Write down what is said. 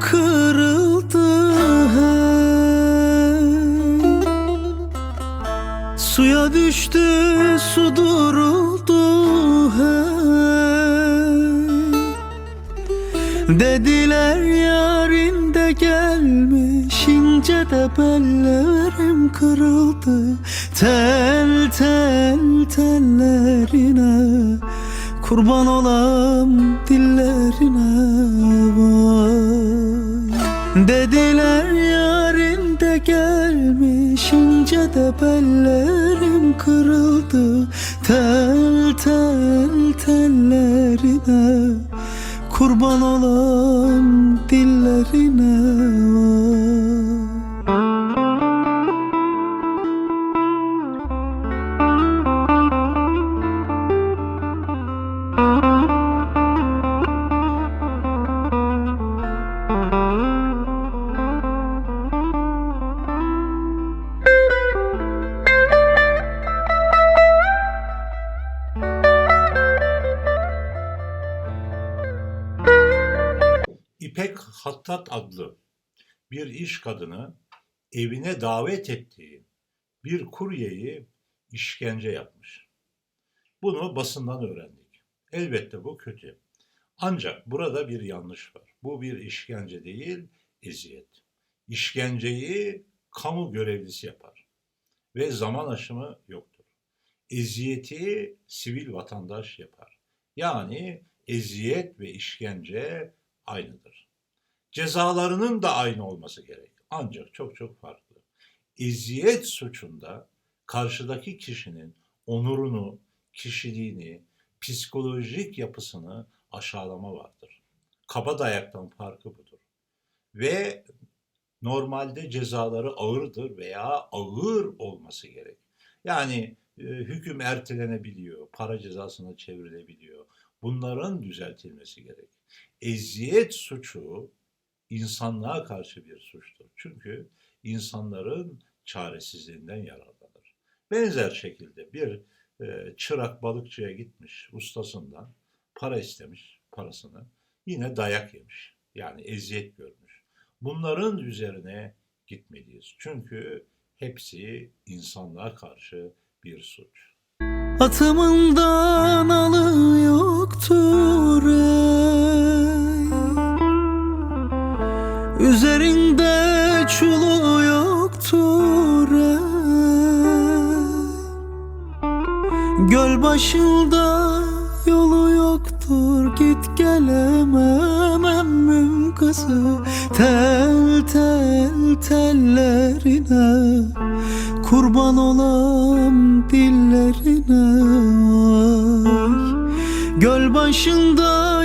Kırıldı. Suya düştü su duruldu. Dediler yarim de gelmiş ince de bellerim kırıldı Tel tel tellerine Kurban olam dillerine var Dediler yarinde gelmiş ince de bellerim kırıldı. Tel tel tellerine kurban olam dillerine vay İpek Hattat adlı bir iş kadını evine davet ettiği bir kuryeyi işkence yapmış. Bunu basından öğrendik. Elbette bu kötü. Ancak burada bir yanlış var. Bu bir işkence değil, eziyet. İşkenceyi kamu görevlisi yapar ve zaman aşımı yoktur. Eziyeti sivil vatandaş yapar. Yani eziyet ve işkence aynıdır. Cezalarının da aynı olması gerek. Ancak çok çok farklı. Eziyet suçunda karşıdaki kişinin onurunu, kişiliğini, psikolojik yapısını aşağılama vardır. Kaba dayaktan farkı budur. Ve normalde cezaları ağırdır veya ağır olması gerek. Yani e, hüküm ertelenebiliyor, para cezasına çevrilebiliyor. Bunların düzeltilmesi gerek eziyet suçu insanlığa karşı bir suçtur. Çünkü insanların çaresizliğinden yararlanır. Benzer şekilde bir e, çırak balıkçıya gitmiş ustasından para istemiş parasını yine dayak yemiş. Yani eziyet görmüş. Bunların üzerine gitmeliyiz. Çünkü hepsi insanlığa karşı bir suç. Atımından Üzerinde çulu yoktur. Ey Göl başında yolu yoktur. Git gelemem emmim kızı Tel tel tellerine Kurban olam dillerine Göl başında